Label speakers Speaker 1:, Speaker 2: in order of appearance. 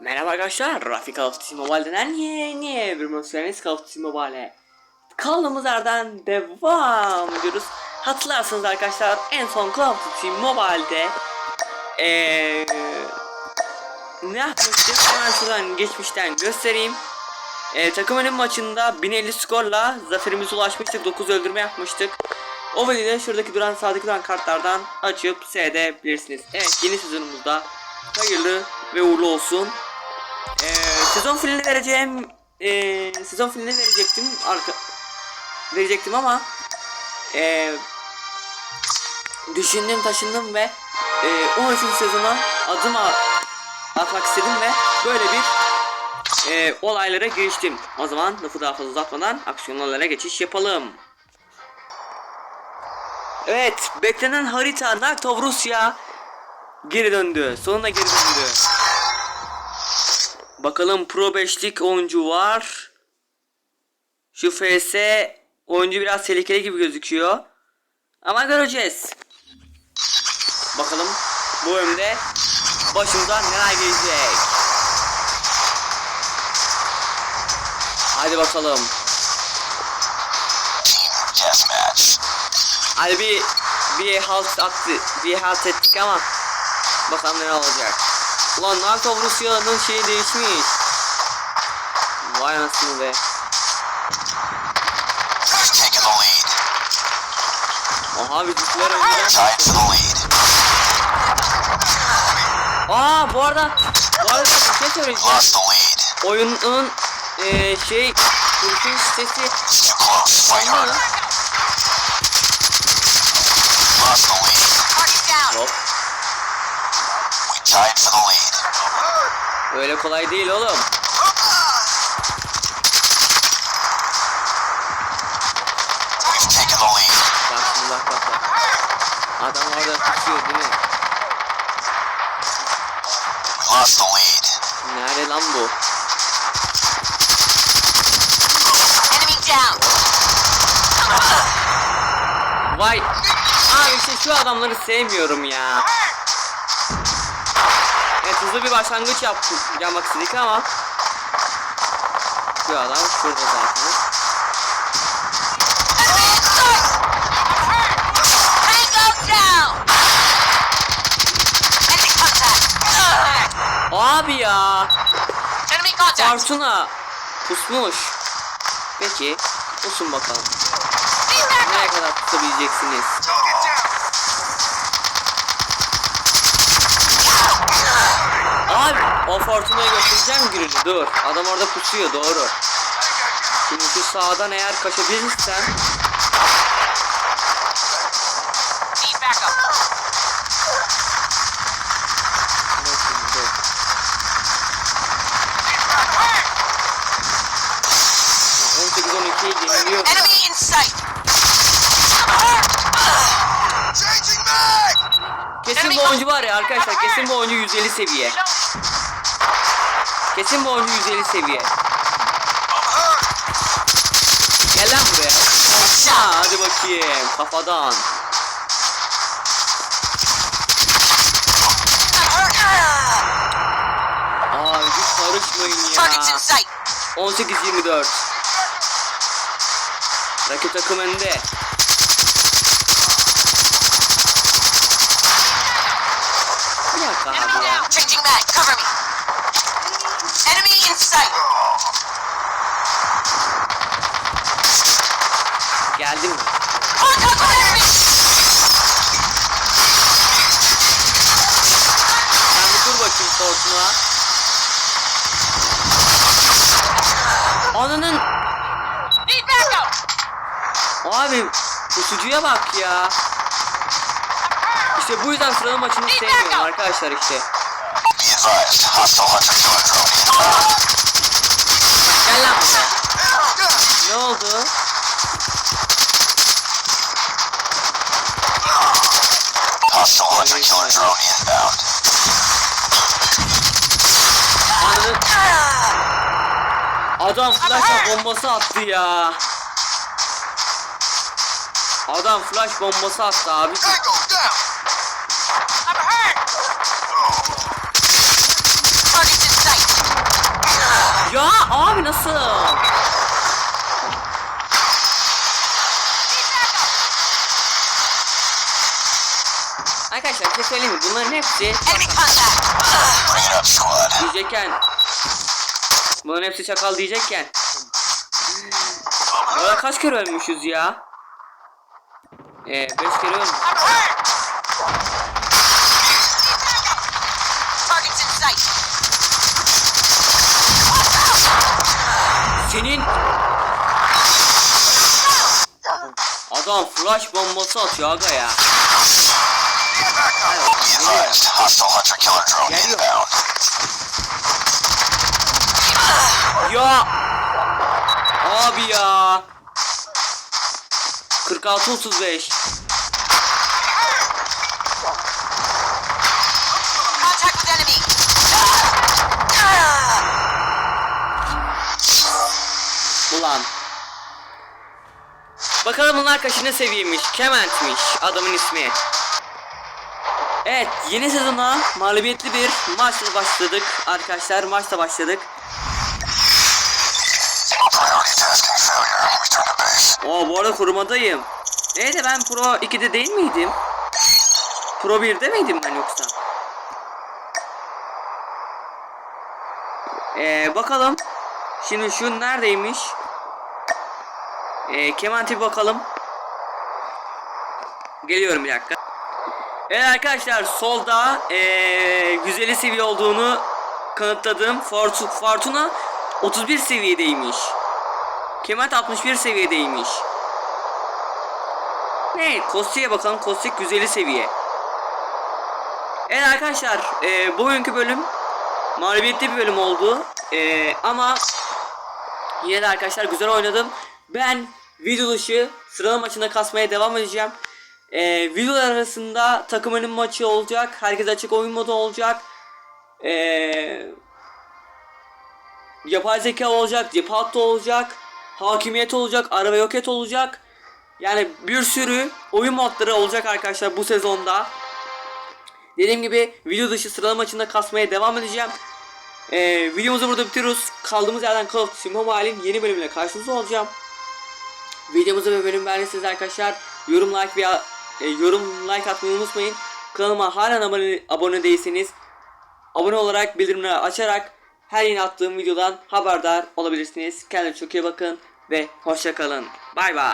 Speaker 1: Merhaba arkadaşlar, Rafik Call of Duty Mobile'den yeni bir Monster'iniz Call of Duty Mobile. Kaldığımız yerden devam ediyoruz. Hatırlarsınız arkadaşlar en son Call of Duty Mobile'de ee, ne yapmıştık? Hemen şuradan geçmişten göstereyim. Ee, takım önüm maçında 1050 skorla zaferimize ulaşmıştık. 9 öldürme yapmıştık. O videoyu şuradaki duran sağdaki duran kartlardan açıp seyredebilirsiniz. Evet yeni sezonumuzda hayırlı ve uğurlu olsun. Sezon filini vereceğim ee, sezon filini verecektim arka verecektim ama ee, düşündüm taşındım ve ee, 13. sezona adım atmak istedim ve böyle bir ee, olaylara giriştim. O zaman lafı daha fazla uzatmadan aksiyonlara geçiş yapalım. Evet, beklenen harita of Rusya geri döndü. Sonuna geri döndü. Bakalım Pro 5'lik oyuncu var. Şu FS oyuncu biraz tehlikeli gibi gözüküyor. Ama göreceğiz. Bakalım bu bölümde başımıza neler gelecek. Hadi bakalım. Hadi bir bir halt attı, bir halt ettik ama bakalım ne olacak. Ulan of Rusya'nın şeyi değişmiş. Vay anasını be.
Speaker 2: For the lead.
Speaker 1: Aa bu arada bu arada bir şey söyleyeceğim. Oyunun eee şey kurşun sitesi
Speaker 2: It's too
Speaker 1: Öyle kolay değil oğlum.
Speaker 2: We've taken the lead.
Speaker 1: Bak şimdi bak bak bak. Adam orada tutuyor değil mi?
Speaker 2: We lost the lead.
Speaker 1: Nerede lan bu?
Speaker 3: Enemy down.
Speaker 1: Vay. Abi işte şu adamları sevmiyorum ya. Hızlı bir başlangıç yaptık, yapmak istedik ama Şu adam şurada zaten. Abi ya. Fortuna pusmuş. Peki pusun bakalım. Nereye kadar tutabileceksiniz? Fortuna'ya götüreceğim gününü dur. Adam orada pusuyor doğru. Şimdi şu sağdan eğer kaçabilirsen
Speaker 3: Need backup.
Speaker 1: Dur şimdi, dur. 18-12'ye yeniliyor.
Speaker 3: Enemy in sight.
Speaker 1: Kesin bu oyuncu var ya arkadaşlar kesin bu oyuncu 150 seviye. Kesin bu oyuncu 150 seviye. Gel lan buraya. Ha, hadi bakayım kafadan. Aa hiç karışmayın ya.
Speaker 3: sight.
Speaker 1: 18-24. Rakip takım önde. Bir dakika abi ya.
Speaker 3: Changing mag. Cover me. Sight.
Speaker 1: Geldim mi? Sen bir dur bakayım Fortuna. Ananın abi pusucuya bak ya. İşte bu yüzden sıralı maçını sevmiyorum arkadaşlar işte.
Speaker 2: Be advised, hostile hunter killer drone inbound.
Speaker 1: Gel lan buraya. Ne oldu?
Speaker 2: Hostile hunter killer drone inbound.
Speaker 1: Ananın Adam flash bombası attı ya. Adam flash bombası attı abi.
Speaker 2: Tango down!
Speaker 3: I'm hurt. Targets in sight.
Speaker 1: Nasıl? Arkadaşlar bir şey söyleyeyim mi? Bunların hepsi diyecekken Bunların hepsi çakal diyecekken Burada kaç kere ölmüşüz ya? Ee, beş kere ölmüş. Flash bombası atıyor aga ya. Geliyor. Ya Abi ya 46 35 Bakalım bunlar kaçıncı seviyeymiş Kement'miş adamın ismi Evet yeni sezona mağlubiyetli bir maçla başladık arkadaşlar maçla başladık. Oo bu arada korumadayım Neydi ben Pro 2'de değil miydim? Pro 1'de miydim ben yoksa? Ee, bakalım. Şimdi şu neredeymiş? Ee, Kemanti bakalım. Geliyorum bir dakika. Evet arkadaşlar solda ee, güzeli seviye olduğunu kanıtladım. Fortu, Fortuna 31 seviyedeymiş. Kemat 61 seviyedeymiş. Ne? Kostik'e bakalım. Kostik güzeli seviye. Evet arkadaşlar e, bugünkü bölüm mağlubiyetli bir bölüm oldu. E, ama yine de arkadaşlar güzel oynadım. Ben video dışı sıralama maçında kasmaya devam edeceğim. E, videolar arasında takımının maçı olacak. Herkes açık oyun modu olacak. Eee yapay zeka olacak, cephe hattı olacak, hakimiyet olacak, araba yok olacak. Yani bir sürü oyun modları olacak arkadaşlar bu sezonda. Dediğim gibi video dışı sıralama maçında kasmaya devam edeceğim. Ee, videomuzu burada bitiriyoruz. Kaldığımız yerden Call of Duty Mobile'in yeni bölümüyle karşınızda olacağım. Videomuzu ve bölüm beğendiyseniz arkadaşlar yorum like veya e, yorum like atmayı unutmayın. Kanalıma halen abone, abone değilseniz abone olarak bildirimleri açarak her yeni attığım videodan haberdar olabilirsiniz. Kendinize çok iyi bakın ve hoşça kalın. Bay bay.